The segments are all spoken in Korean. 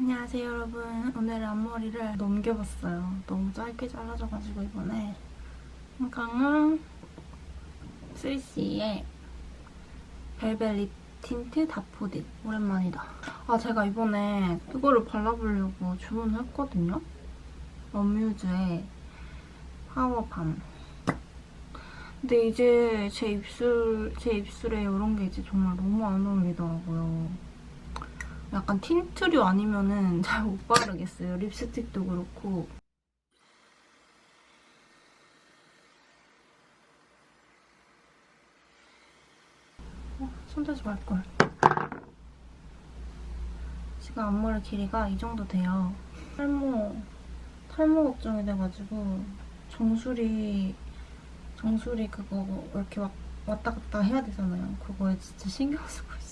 안녕하세요 여러분. 오늘 앞머리를 넘겨봤어요. 너무 짧게 잘라져가지고 이번에. 한강은 3CE의 벨벳 립 틴트 다포딘 오랜만이다. 아 제가 이번에 이거를 발라보려고 주문했거든요. 어뮤즈의 파워밤. 근데 이제 제 입술, 제 입술에 이런 게 이제 정말 너무 안 어울리더라고요 약간 틴트류 아니면은 잘 못 바르겠어요. 립스틱도 그렇고. 어, 손대지 말걸. 지금 앞머리 길이가 이 정도 돼요. 탈모, 탈모 걱정이 돼가지고 정수리, 정수리 그거 이렇게 막 왔다 갔다 해야 되잖아요. 그거에 진짜 신경 쓰고 있어요.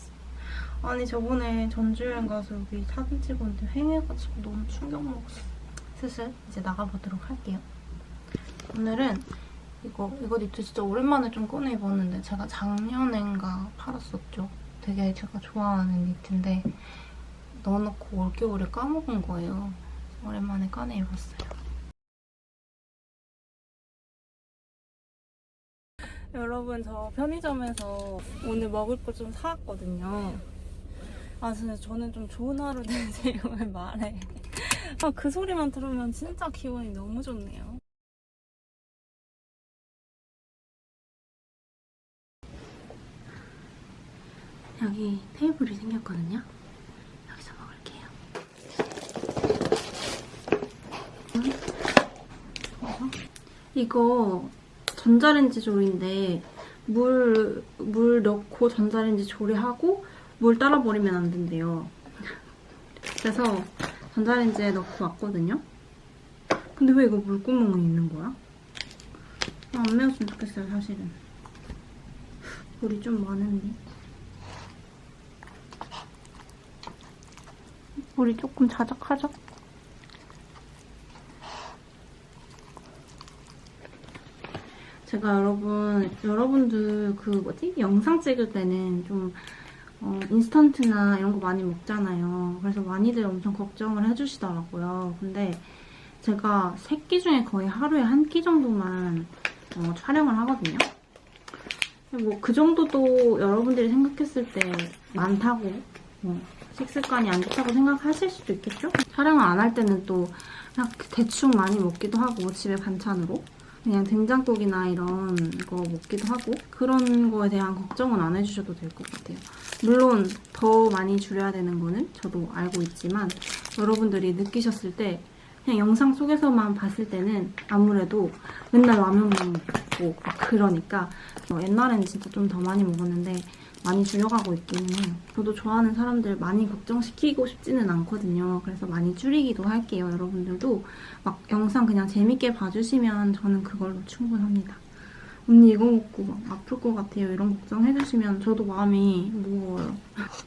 아니 저번에 전주여행 가서 여기 사진 찍었는데 횡해가지고 너무 충격 먹었어. 슬슬 이제 나가보도록 할게요. 오늘은 이거 이거 니트 진짜 오랜만에 좀 꺼내 입었는데 제가 작년엔가 팔았었죠. 되게 제가 좋아하는 니트인데 넣어놓고 올겨울에 까먹은 거예요. 오랜만에 꺼내 입었어요. 여러분 저 편의점에서 오늘 먹을 거 좀 사왔거든요. 아 진짜 저는 좀 좋은 하루 되세요 왜 말해. 아 그 소리만 들으면 진짜 기분이 너무 좋네요. 여기 테이블이 생겼거든요. 여기서 먹을게요. 이거 전자레인지 조리인데 물, 물 넣고 전자레인지 조리하고 물 따라 버리면 안 된대요. 그래서 전자레인지에 넣고 왔거든요. 근데 왜 이거 물구멍이 있는 거야? 아, 안 매웠으면 좋겠어요, 사실은. 물이 좀 많은데. 물이 조금 자작하죠? 제가 여러분, 여러분들 그 뭐지? 영상 찍을 때는 좀 어, 인스턴트나 이런 거 많이 먹잖아요. 그래서 많이들 엄청 걱정을 해주시더라고요. 근데 제가 세 끼 중에 거의 하루에 한 끼 정도만 어, 촬영을 하거든요. 뭐 그 정도도 여러분들이 생각했을 때 많다고 어, 식습관이 안 좋다고 생각하실 수도 있겠죠? 촬영을 안 할 때는 또 대충 많이 먹기도 하고 집에 반찬으로 그냥 된장국이나 이런 거 먹기도 하고 그런 거에 대한 걱정은 안 해주셔도 될 것 같아요. 물론 더 많이 줄여야 되는 거는 저도 알고 있지만 여러분들이 느끼셨을 때 그냥 영상 속에서만 봤을 때는 아무래도 맨날 라면만 먹고 막 그러니까 어, 옛날에는 진짜 좀 더 많이 먹었는데 많이 줄여가고 있기는 해요. 저도 좋아하는 사람들 많이 걱정시키고 싶지는 않거든요. 그래서 많이 줄이기도 할게요. 여러분들도 막 영상 그냥 재밌게 봐주시면 저는 그걸로 충분합니다. 언니 이거 먹고 막 아플 것 같아요. 이런 걱정 해주시면 저도 마음이 무거워요.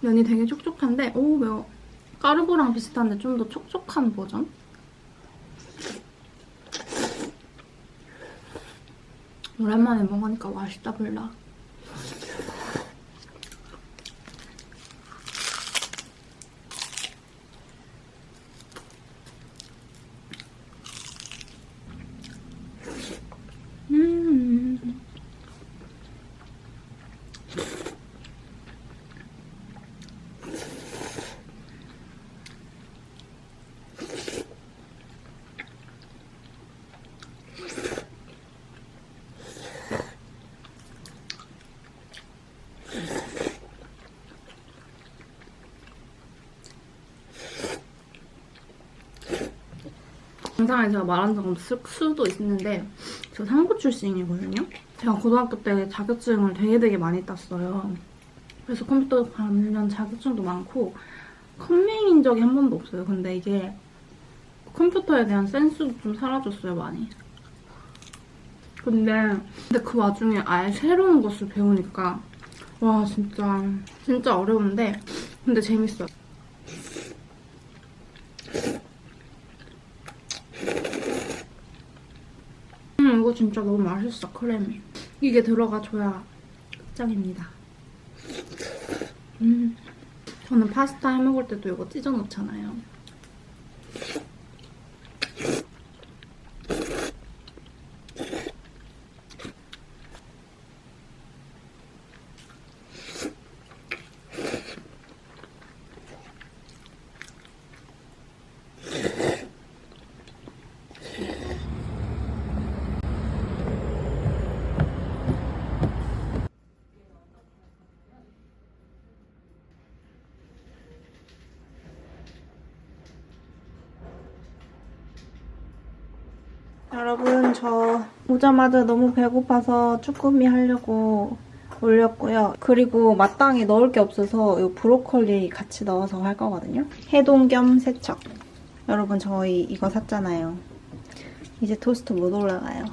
면이 되게 촉촉한데 오 매워. 까르보랑 비슷한데 좀 더 촉촉한 버전? 오랜만에 먹으니까 맛있다 불라. 음. 영상에 제가 말한 적 없을 수도 있는데 저 상고 출신이거든요. 제가 고등학교 때 자격증을 되게 되게 많이 땄어요. 그래서 컴퓨터 관련 자격증도 많고 컴맹인 적이 한 번도 없어요. 근데 이게 컴퓨터에 대한 센스도 좀 사라졌어요, 많이. 근데, 근데 그 와중에 아예 새로운 것을 배우니까 와 진짜 진짜 어려운데 근데 재밌어요. 음 이거 진짜 너무 맛있어 크림이. 이게 들어가줘야 짱입니다. 음, 저는 파스타 해 먹을 때도 이거 찢어 놓잖아요. 여러분 저 오자마자 너무 배고파서 쭈꾸미 하려고 올렸고요. 그리고 마땅히 넣을 게 없어서 이 브로콜리 같이 넣어서 할 거거든요. 해동 겸 세척. 여러분 저희 이거 샀잖아요. 이제 토스트 못 올라가요.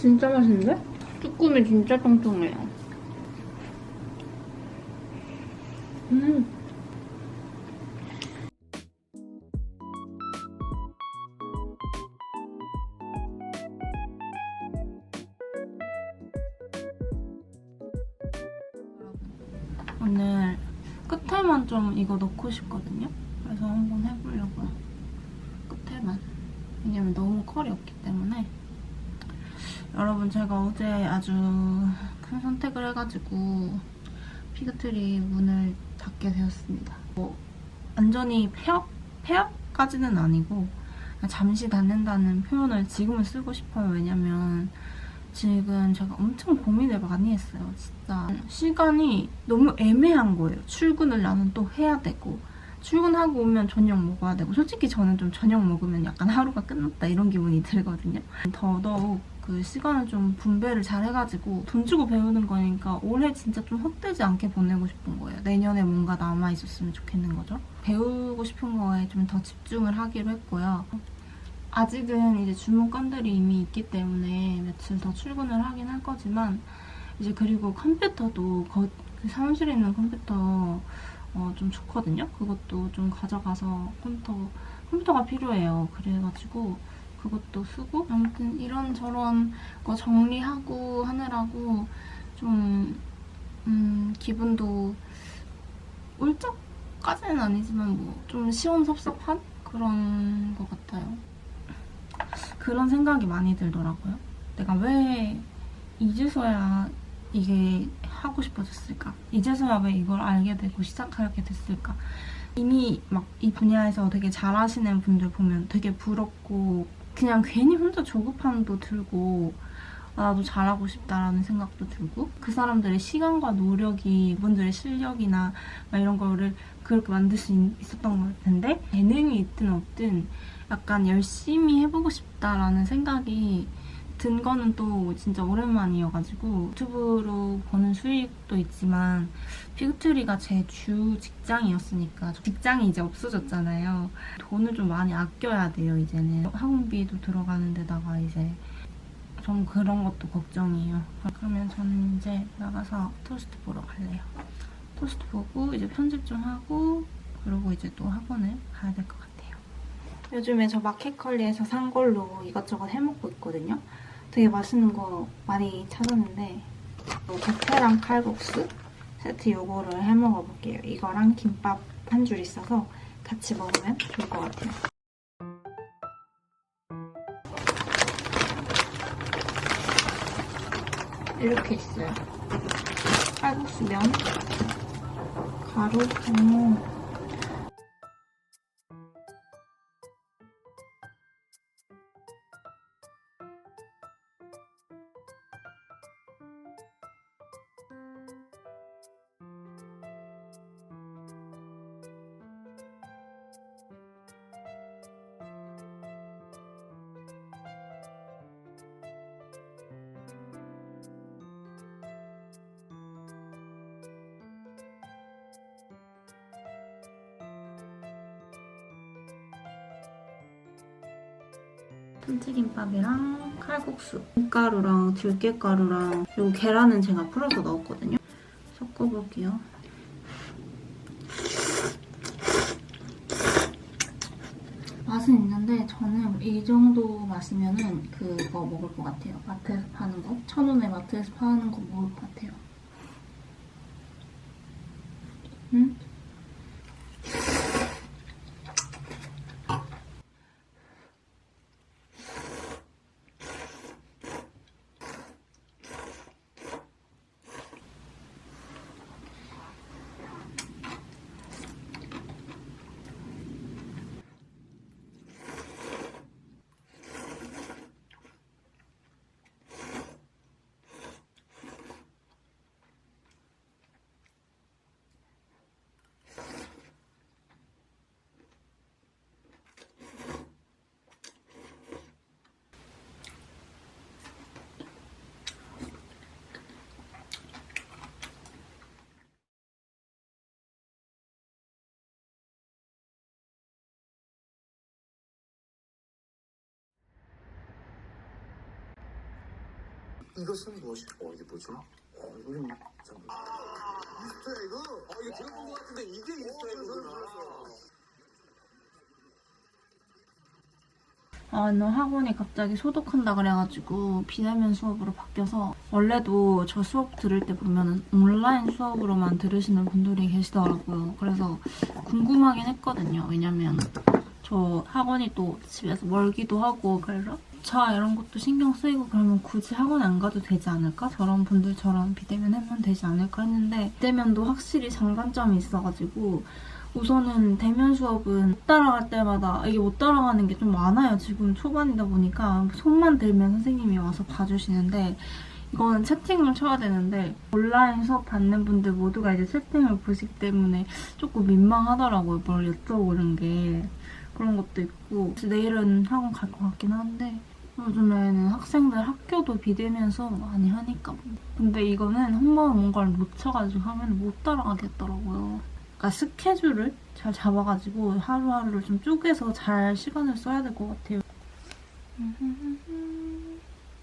진짜 맛있는데? 쭈꾸미 진짜 통통해요. 음! 오늘 끝에만 좀 이거 넣고 싶거든요. 그래서 한번 해보려고요. 끝에만. 왜냐면 너무 컬이 없기 때문에 여러분 제가 어제 아주 큰 선택을 해가지고 피그트리 문을 닫게 되었습니다. 뭐 완전히 폐업? 폐업까지는 아니고 잠시 닫는다는 표현을 지금은 쓰고 싶어요. 왜냐면 지금 제가 엄청 고민을 많이 했어요. 진짜 시간이 너무 애매한 거예요. 출근을 나는 또 해야 되고 출근하고 오면 저녁 먹어야 되고 솔직히 저는 좀 저녁 먹으면 약간 하루가 끝났다 이런 기분이 들거든요. 더더욱 그 시간을 좀 분배를 잘 해가지고 돈 주고 배우는 거니까 올해 진짜 좀 헛되지 않게 보내고 싶은 거예요. 내년에 뭔가 남아있었으면 좋겠는 거죠. 배우고 싶은 거에 좀 더 집중을 하기로 했고요. 아직은 이제 주문건들이 이미 있기 때문에 며칠 더 출근을 하긴 할 거지만 이제 그리고 컴퓨터도 거, 그 사무실에 있는 컴퓨터 어, 좀 좋거든요. 그것도 좀 가져가서 컴퓨터 컴퓨터가 필요해요. 그래가지고 그것도 쓰고 아무튼 이런 저런 거 정리하고 하느라고 좀 음, 기분도 울적까지는 아니지만 뭐 좀 시원섭섭한 그런 것 같아요. 그런 생각이 많이 들더라고요. 내가 왜 이제서야 이게 하고 싶어졌을까? 이제서야 왜 이걸 알게 되고 시작하게 됐을까? 이미 막 이 분야에서 되게 잘하시는 분들 보면 되게 부럽고 그냥 괜히 혼자 조급함도 들고 아, 나도 잘하고 싶다라는 생각도 들고 그 사람들의 시간과 노력이 그분들의 실력이나 막 이런 거를 그렇게 만들 수 있, 있었던 걸 텐데 재능이 있든 없든 약간 열심히 해보고 싶다라는 생각이 든 거는 또 진짜 오랜만이어가지고 유튜브로 버는 수익도 있지만 피그트리가 제 주 직장이었으니까 직장이 이제 없어졌잖아요. 돈을 좀 많이 아껴야 돼요 이제는 학원비도 들어가는 데다가 이제 좀 그런 것도 걱정이에요. 그러면 저는 이제 나가서 토스트 보러 갈래요. 토스트 보고 이제 편집 좀 하고 그리고 이제 또 학원을 가야 될 것 같아요. 요즘에 저 마켓컬리에서 산 걸로 이것저것 해먹고 있거든요. 되게 맛있는 거 많이 찾았는데 덕태랑 칼국수 세트 요거를 해먹어볼게요. 이거랑 김밥 한 줄 있어서 같이 먹으면 좋을 것 같아요. 이렇게 있어요. 칼국수 면, 가루, 오. 참치김밥이랑 칼국수, 밀가루랑 들깨가루랑 그리고 계란은 제가 풀어서 넣었거든요. 섞어볼게요. 맛은 있는데 저는 이 정도 맛이면은 그거 먹을 것 같아요. 마트에서 파는 거. 천 원에 마트에서 파는 거 먹을 것 같아요. 음? 이것은 무엇이? 어 이게 뭐지? 어 이거 좀 좀. 이스터 에그? 어 이거 들어본 것 같은데 이게 이스터 에그구나. 아, 오늘 학원이 갑자기 소독한다 그래가지고 비대면 수업으로 바뀌어서 원래도 저 수업 들을 때 보면은 온라인 수업으로만 들으시는 분들이 계시더라고요. 그래서 궁금하긴 했거든요. 왜냐면 저 학원이 또 집에서 멀기도 하고 그래서 차 이런 것도 신경 쓰이고 그러면 굳이 학원 안 가도 되지 않을까? 저런 분들처럼 비대면 하면 되지 않을까 했는데 비대면도 확실히 장단점이 있어가지고 우선은 대면 수업은 못 따라갈 때마다 이게 못 따라가는 게 좀 많아요. 지금 초반이다 보니까 손만 들면 선생님이 와서 봐주시는데 이거는 채팅을 쳐야 되는데 온라인 수업 받는 분들 모두가 이제 채팅을 보시기 때문에 조금 민망하더라고요. 뭘 여쭤보는 게 그런 것도 있고 내일은 학원 갈 것 같긴 한데 요즘에는 학생들 학교도 비대면 수업 많이 하니까 근데 이거는 한 번 뭔가를 놓쳐가지고 하면 못 따라가겠더라고요. 그러니까 스케줄을 잘 잡아가지고 하루하루를 좀 쪼개서 잘 시간을 써야 될 것 같아요.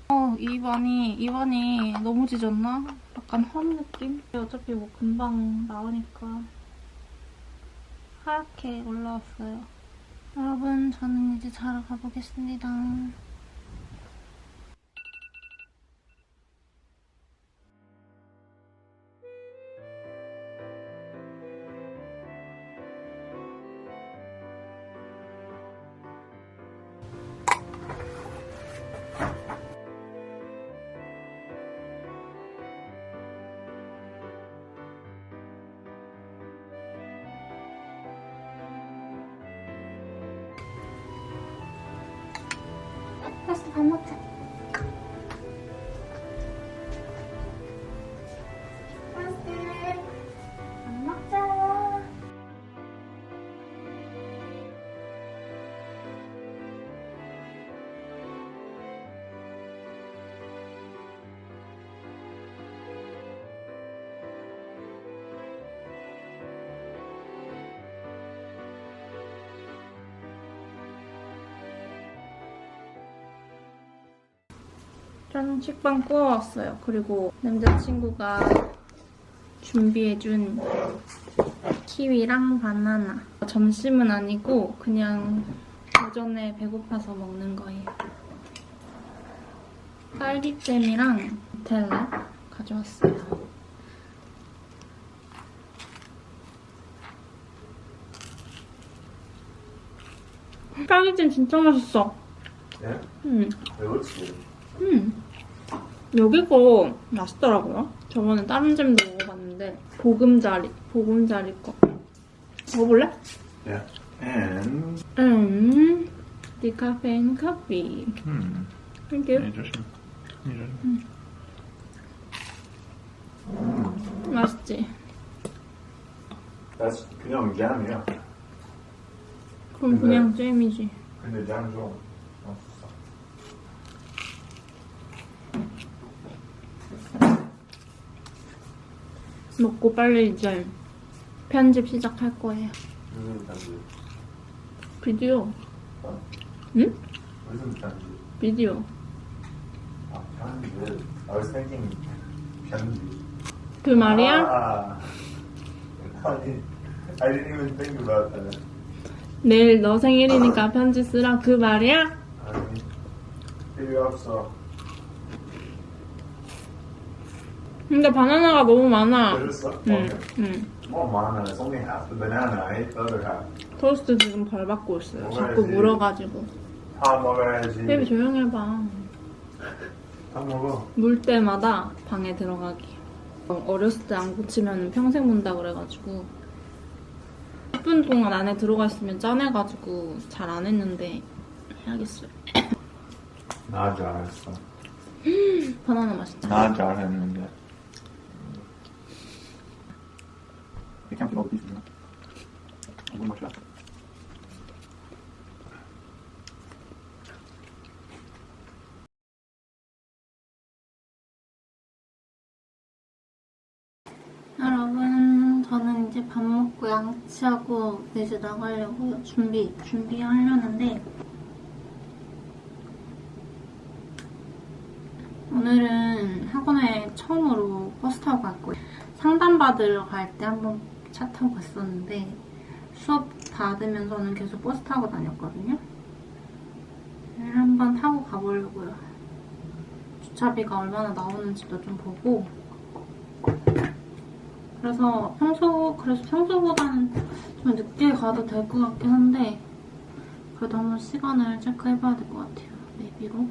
어, 입안이, 입안이 너무 짖었나? 약간 험 느낌? 어차피 뭐 금방 나오니까 하얗게 올라왔어요. 여러분, 저는 이제 자러 가보겠습니다. 파스타 밥 먹자. 짠, 식빵 구워왔어요. 그리고 남자친구가 준비해준 키위랑 바나나. 점심은 아니고 그냥 오전에 배고파서 먹는 거예요. 딸기잼이랑 누텔라 가져왔어요. 딸기잼 진짜 맛있어. 네? 음. 왜 그렇지? 음. 여기 거 맛있더라고요. 저번에 다른 잼도 먹어봤는데 보금자리, 보금자리 거. 먹어볼래? 네. And 음. 디카페인 커피. 음. Thank you. 네, 조심. 네, 조심. 맛있지? 나 그냥 잼이야. 그럼 그냥 잼이지. 근데 잼 좀. 맛있어. 먹고 빨리 이제 편집 시작할 거예요. 단지? 비디오. 어? 응? 비디오. 아, 편지. 편지. 그 말이야? 아, 아니. 내일 너 생일이니까 편지 쓰라. 그 말이야? 아니, 필요 없어. 근데 바나나가 너무 많아. 그랬어? 응, 응. 뭐 많아. It's only half the banana. I ate the other half. 토스트 지금 벌 받고 있어요. 자꾸 먹어야지. 물어가지고. 다 먹어야지. 베이비 조용해봐. 다 먹어. 물 때마다 방에 들어가기. 어, 어렸을 때 안 고치면 평생 문다 그래가지고 10분 동안 안에 들어가 있으면 짠해가지고 잘 안 했는데 해야겠어요. 나 잘했어. 바나나 맛있다. 나 잘했는데. The pieces in. One more shot. 여러분, 저는 이제 밥 먹고 양치하고 이제 나가려고 준비, 준비하려는데, 오늘은 학원에 처음으로 버스 타고 갈 거예요. 상담받으러 갈 때 한번 차 타고 갔었는데, 수업 받으면서는 계속 버스 타고 다녔거든요. 오늘 한번 타고 가보려고요. 주차비가 얼마나 나오는지도 좀 보고, 그래서 평소 그래서 평소보다는 좀 늦게 가도 될 것 같긴 한데 그래도 한번 시간을 체크해봐야 될 것 같아요. 내비로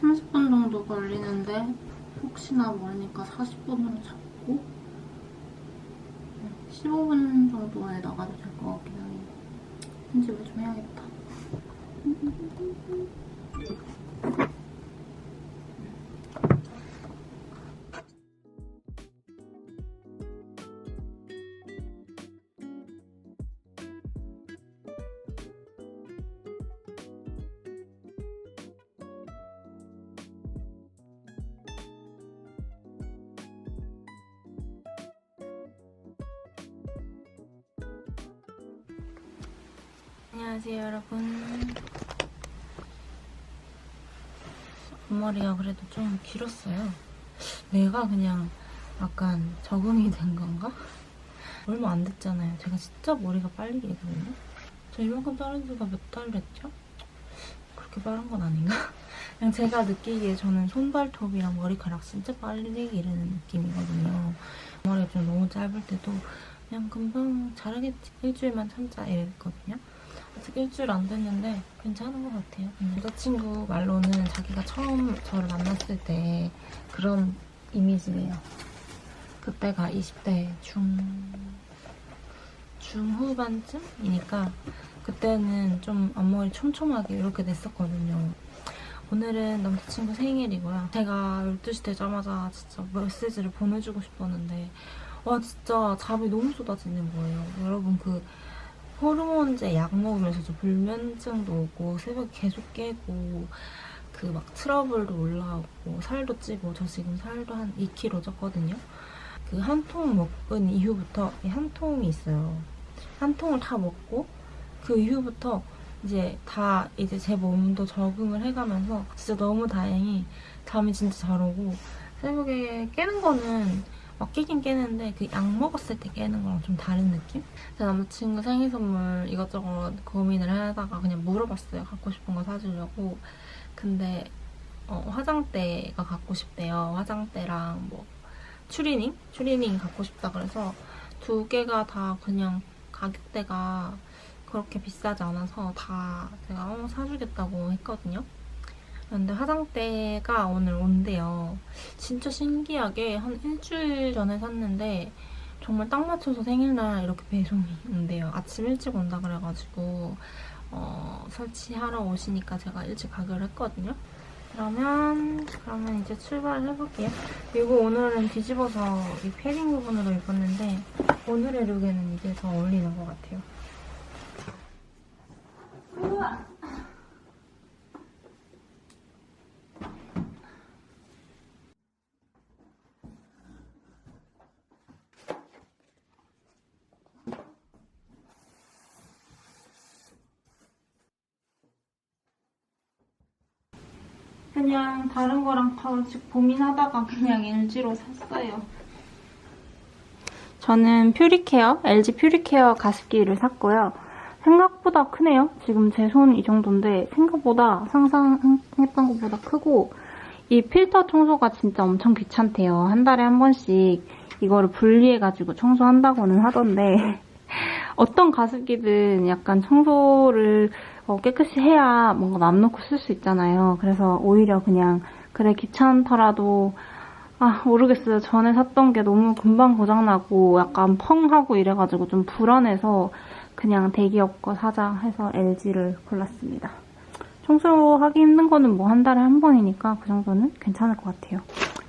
30분 정도 걸리는데 혹시나 모르니까 40분으로 잡고 15분 정도에 나가도 될 것 같긴 해요. 편집을 좀 해야겠다. 여러분. 앞머리가 그래도 좀 길었어요. 내가 그냥 약간 적응이 된 건가? 얼마 안 됐잖아요. 제가 진짜 머리가 빨리 기거든요. 저 이만큼 자른 지가 몇 달 됐죠? 그렇게 빠른 건 아닌가? 그냥 제가 느끼기에 저는 손발톱이랑 머리카락 진짜 빨리 기르는 느낌이거든요. 머리가 좀 너무 짧을 때도 그냥 금방 자르겠지. 일주일만 참자 이랬거든요 아직 일주일 안 됐는데 괜찮은 것 같아요. 음, 여자친구 말로는 자기가 처음 저를 만났을 때 그런 이미지래요. 그때가 20대 중 중후반쯤이니까 그때는 좀 앞머리 촘촘하게 이렇게 냈었거든요. 오늘은 남자친구 생일이고요. 제가 12시 되자마자 진짜 메시지를 보내주고 싶었는데 와 진짜 잠이 너무 쏟아지는 거예요. 여러분 그 호르몬제 약 먹으면서 저 불면증도 오고 새벽에 계속 깨고 그 막 트러블도 올라오고 살도 찌고 저 지금 살도 한 2kg 쪘거든요. 그 한 통 먹은 이후부터 이한 통이 있어요. 한 통을 다 먹고 그 이후부터 이제 다 이제 제 몸도 적응을 해가면서 진짜 너무 다행히 잠이 진짜 잘 오고 새벽에 깨는 거는 막 깨긴 깨는데 그 약 먹었을 때 깨는 거랑 좀 다른 느낌? 제 남자친구 생일 선물 이것저것 고민을 하다가 그냥 물어봤어요. 갖고 싶은 거 사주려고. 근데 어, 화장대가 갖고 싶대요. 화장대랑 뭐 추리닝? 추리닝 갖고 싶다 그래서 두 개가 다 그냥 가격대가 그렇게 비싸지 않아서 다 제가 어, 사주겠다고 했거든요. 근데 화장대가 오늘 온대요. 진짜 신기하게 한 일주일 전에 샀는데 정말 딱 맞춰서 생일날 이렇게 배송이 온대요. 아침 일찍 온다 그래가지고 어, 설치하러 오시니까 제가 일찍 가기로 했거든요. 그러면 그러면 이제 출발을 해볼게요. 이거 오늘은 뒤집어서 이 패딩 부분으로 입었는데 오늘의 룩에는 이게 더 어울리는 것 같아요. 그냥 다른 거랑 같이 고민하다가 그냥 LG로 샀어요. 저는 퓨리케어, LG 퓨리케어 가습기를 샀고요. 생각보다 크네요. 지금 제 손 이 정도인데 생각보다 상상했던 것보다 크고 이 필터 청소가 진짜 엄청 귀찮대요. 한 달에 한 번씩 이거를 분리해가지고 청소한다고는 하던데 어떤 가습기든 약간 청소를 어, 깨끗이 해야 뭔가 맘 놓고 쓸 수 있잖아요. 그래서 오히려 그냥 그래 귀찮더라도 아 모르겠어요. 전에 샀던 게 너무 금방 고장나고 약간 펑 하고 이래가지고 좀 불안해서 그냥 대기업 거 사자 해서 LG를 골랐습니다. 청소하기 힘든 거는 뭐 한 달에 한 번이니까 그 정도는 괜찮을 것 같아요.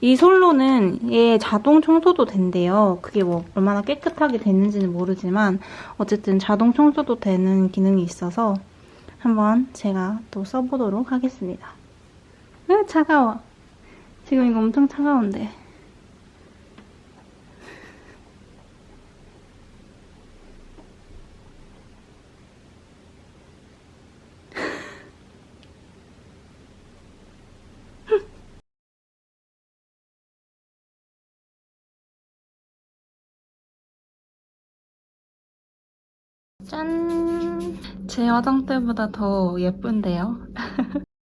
이 솔로는 얘 자동 청소도 된대요. 그게 뭐 얼마나 깨끗하게 됐는지는 모르지만 어쨌든 자동 청소도 되는 기능이 있어서 한번 제가 또 써보도록 하겠습니다. 으 차가워. 지금 이거 엄청 차가운데. 짠! 제 화장대보다 더 예쁜데요?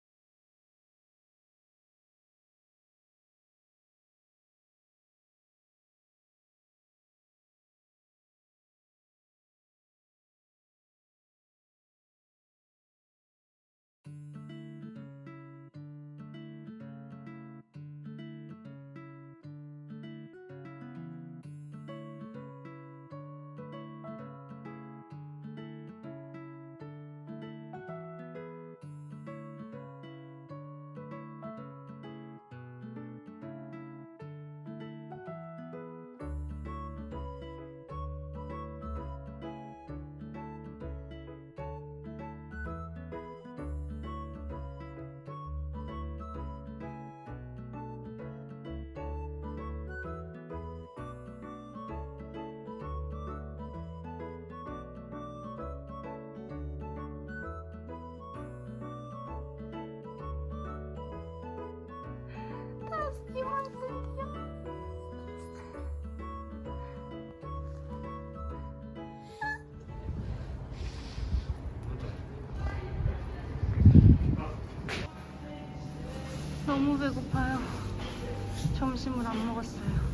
배고파요. 점심을 안 먹었어요.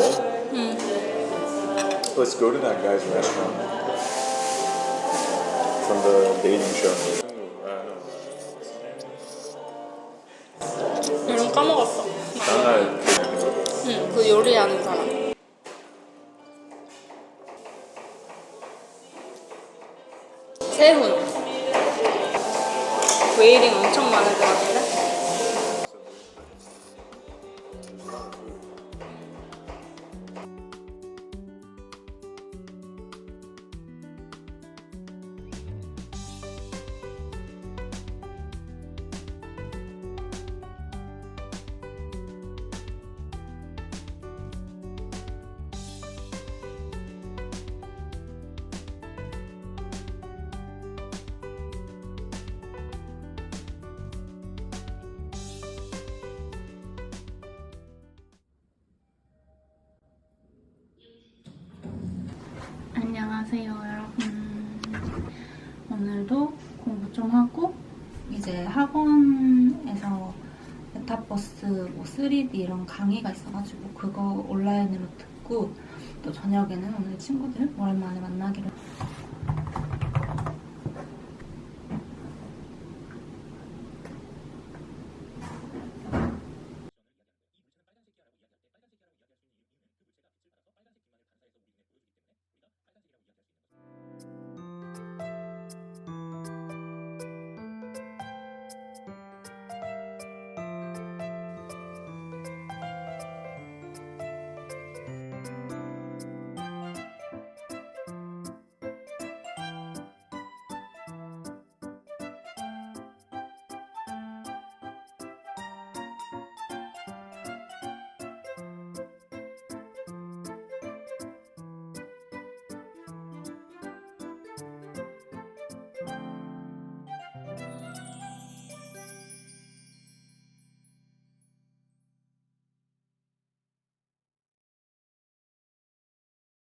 Time we go to Seoul, let's go to that guy's restaurant. From the dating show. 안녕하세요, 여러분. 오늘도 공부 좀 하고 이제 학원에서 메타버스 뭐 3D 이런 강의가 있어가지고 그거 온라인으로 듣고 또 저녁에는 오늘 친구들 오랜만에 만나기로